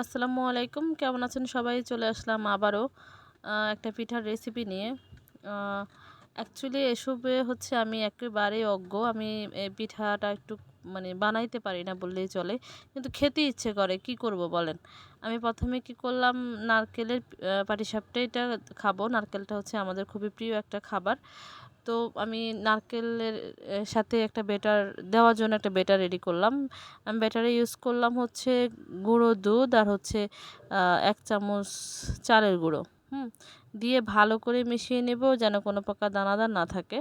আসসালামু আলাইকুম। কেমন আছেন সবাই? চলে আসলাম আবারও একটা পিঠার রেসিপি নিয়ে। অ্যাকচুয়ালি এসবে হচ্ছে আমি একেবারেই অজ্ঞ। আমি পিঠাটা একটু মানে বানাইতে পারি না বললেই চলে। কিন্তু খেতে ইচ্ছে করে, কি করব বলেন? আমি প্রথমে কি করলাম, নারকেলের পাটিসাপটা এটা খাব। নারকেলটা হচ্ছে আমাদের খুবই প্রিয় একটা খাবার। তো আমি নারকেলের সাথে একটা বেটার, দেওয়ার জন্য একটা বেটার রেডি করলাম। আমি ব্যাটারে ইউজ করলাম হচ্ছে গুঁড়ো দুধ আর হচ্ছে এক চামচ চালের গুঁড়ো। হুম, দিয়ে ভালো করে মিশিয়ে নেব যেন কোনো প্রকার দানাদার না থাকে।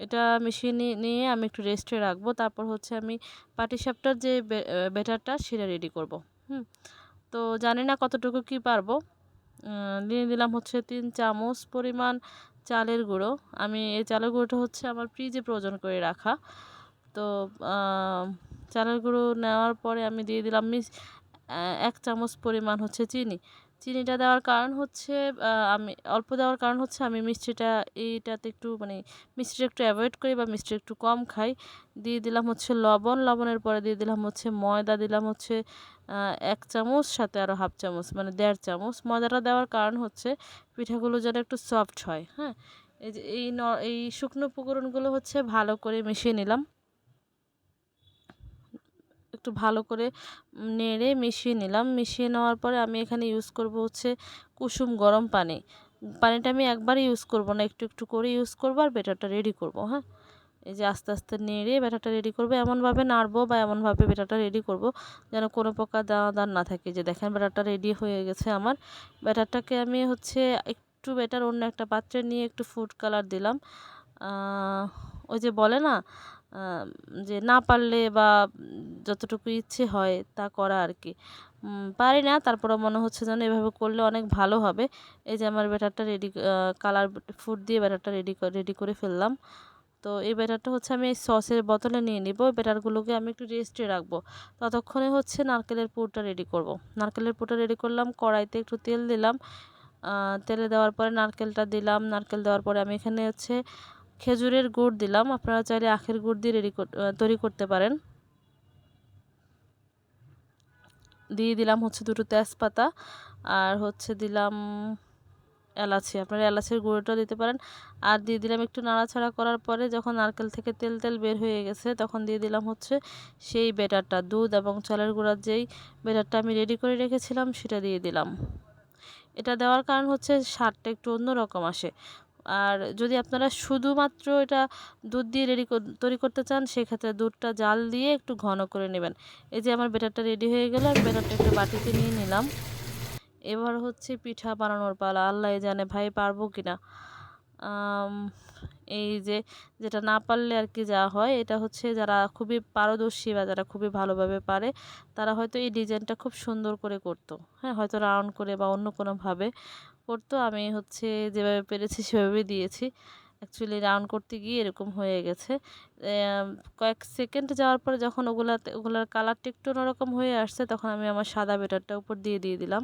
এটা মিশিয়ে নিয়ে নিয়ে আমি একটু রেস্টে রাখব। তারপর হচ্ছে আমি পাটিসাপটার যে বে- আহ, ব্যাটারটা সেটা রেডি করব। হুম? তো জানি না কতটুকু কি পারব। দিয়ে দিলাম হচ্ছে তিন চামচ পরিমাণ চালের গুঁড়ো। আমি এই চালের গুঁড়োটা হচ্ছে আমার ফ্রিজে প্রয়োজন করে রাখা। তো চালের গুঁড়ো নেওয়ার পরে আমি দিয়ে দিলাম মিস এক চামচ পরিমাণ হচ্ছে চিনি। চিনিটা দেওয়ার কারণ হচ্ছে আমি অল্প দেওয়ার কারণ হচ্ছে আমি মিষ্টিটা এইটাতে একটু মানে মিষ্টিটা একটু অ্যাভয়েড করি বা মিষ্টি একটু কম খাই। দিয়ে দিলাম হচ্ছে লবণ, লবণের পরে দিয়ে দিলাম হচ্ছে ময়দা, দিলাম হচ্ছে এক চামচ, সাথে আরও হাফ চামচ মানে দেড় চামচ। ময়দাটা দেওয়ার কারণ হচ্ছে পিঠাগুলো যেন একটু সফট হয় হ্যাঁ? এই যে এই ন, এই শুকনো উপকরণগুলো হচ্ছে ভালো করে মিশিয়ে নিলাম। একটু ভালো করে নেড়ে মিশিয়ে নিলাম। মিশিয়ে নেওয়ার পরে আমি এখানে ইউজ করব হচ্ছে কুসুম গরম পানি। পানিটা আমি একবারই ইউজ করব না, একটু একটু করে ইউজ করব আর বেটারটা রেডি করব হ্যাঁ? এই যে আস্তে আস্তে নেড়ে ব্যাটারটা রেডি করব। এমনভাবে নাড়বো বা এমনভাবে ব্যাটারটা রেডি করব যেন কোনো প্রকার দানাদার না থাকে। যে দেখেন ব্যাটারটা রেডি হয়ে গেছে আমার। ব্যাটারটাকে আমি হচ্ছে একটু ব্যাটার অন্য একটা পাত্রে নিয়ে একটু ফুড কালার দিলাম। ওই যে বলে না যে না পারলে বা যতটুকু ইচ্ছে হয় তা করা আর কি। পারি না তারপরে মনে হচ্ছে যেন এভাবে করলে অনেক ভালো হবে। এই যে আমার ব্যাটারটা রেডি কালার ফুড দিয়ে ব্যাটারটা রেডি রেডি করে ফেললাম। তো এই ব্যাটারটা হচ্ছে আমি সসের বোতলে নিয়ে নিব ব্যাটারগুলোকে আমি একটু রেস্টে রাখব। ততক্ষণে হচ্ছে নারকেলের পুরটা রেডি করব। নারকেলের পুরটা রেডি করলাম, কড়াইতে একটু তেল দিলাম। তেলে দেওয়ার পরে নারকেলটা দিলাম। নারকেল দেওয়ার পরে আমি এখানে হচ্ছে খেজুরের গুড় দিলাম। আপনারা চাইলে আখের গুড় দিয়ে রেডি তৈরি করতে পারেন। দিয়ে দিলাম হচ্ছে দুটো তেজপাতা আর হচ্ছে দিলাম এলাচি। আপনারা এলাচের গুঁড়োটা দিতে পারেন। আর দিয়ে দিলাম একটু নাড়াছাড়া করার পরে যখন নারকেল থেকে তেল তেল বের হয়ে গেছে, তখন দিয়ে দিলাম হচ্ছে সেই বেটারটা, দুধ এবং চালের গুঁড়ার যেই বেটারটা আমি রেডি করে রেখেছিলাম, সেটা দিয়ে দিলাম। এটা দেওয়ার কারণ হচ্ছে স্বাদটা একটু অন্যরকম আসে। আর যদি আপনারা শুধুমাত্র এটা দুধ দিয়ে রেডি তৈরি করতে চান, সেক্ষেত্রে দুধটা জাল দিয়ে একটু ঘন করে নেবেন। এই যে আমার বেটারটা রেডি হয়ে গেল, আমি বেটারটা একটু বাটিতে নিয়ে নিলাম। এবার হচ্ছে পিঠা বানানোর পালা, আল্লাহ জানে ভাই পারব কি না এই যে যেটা না পারলে আর কি যা হয়, এটা হচ্ছে যারা খুবই পারদর্শী বা যারা খুবই ভালোভাবে পারে, তারা হয়তো এই ডিজাইনটা খুব সুন্দর করে করতো। হ্যাঁ হয়তো রাউন্ড করে বা অন্য কোনোভাবে। করতো, আমি হচ্ছে যেভাবে পেরেছি সেভাবেই দিয়েছি। অ্যাকচুয়ালি রাউন্ড করতে গিয়ে এরকম হয়ে গেছে। কয়েক সেকেন্ড যাওয়ার পরে যখন ওগুলাতে, ওগুলার কালারটা একটু অন্যরকম হয়ে আসছে, তখন আমি আমার সাদা বেটারটা উপর দিয়ে দিয়ে দিলাম।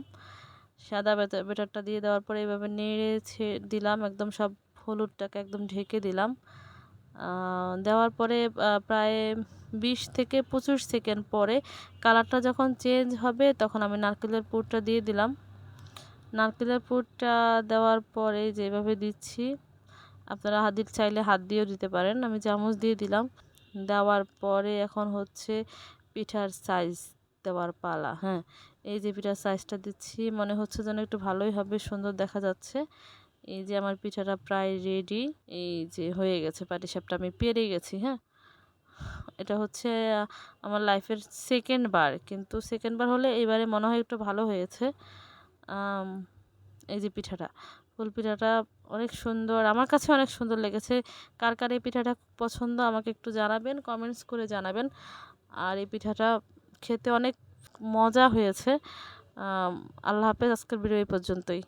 সাদা বেটা, বেটারটা দিয়ে দেওয়ার পরে এভাবে নেড়ে দিলাম, একদম সব হলুদটাকে একদম ঢেকে দিলাম। দেওয়ার পরে প্রায় বিশ থেকে পঁচিশ সেকেন্ড পরে কালারটা যখন চেঞ্জ হবে, তখন আমি নারকেলের পুরটা দিয়ে দিলাম। নারকেলের পুরটা দেওয়ার পরে যেভাবে দিচ্ছি, আপনারা হাত চাইলে হাত দিয়েও দিতে পারেন। আমি চামচ দিয়ে দিলাম। দেওয়ার পরে এখন হচ্ছে পিঠার সাইজ দেওয়ার পালা হ্যাঁ। এই যে পিঠার সাইজটা দিচ্ছি, মনে হচ্ছে যেন একটু ভালোই হবে, সুন্দর দেখা যাচ্ছে। এই যে আমার পিঠাটা প্রায় রেডি এই যে হয়ে গেছে পাটিসাপটা আমি পেরে গেছি হ্যাঁ। এটা হচ্ছে আমার লাইফের সেকেন্ড বার, কিন্তু সেকেন্ড বার হলে এবারে মনে হয় একটু ভালো হয়েছে। এই যে পিঠাটা, ফুল পিঠাটা অনেক সুন্দর, আমার কাছে অনেক সুন্দর লেগেছে। কার কার এই পিঠাটা পছন্দ আমাকে একটু জানাবেন কমেন্টস করে জানাবেন। আর এই পিঠাটা খেতে অনেক মজা হয়েছে। আল্লাহ হাফেজ, আজকের ভিডিও এই পর্যন্তই।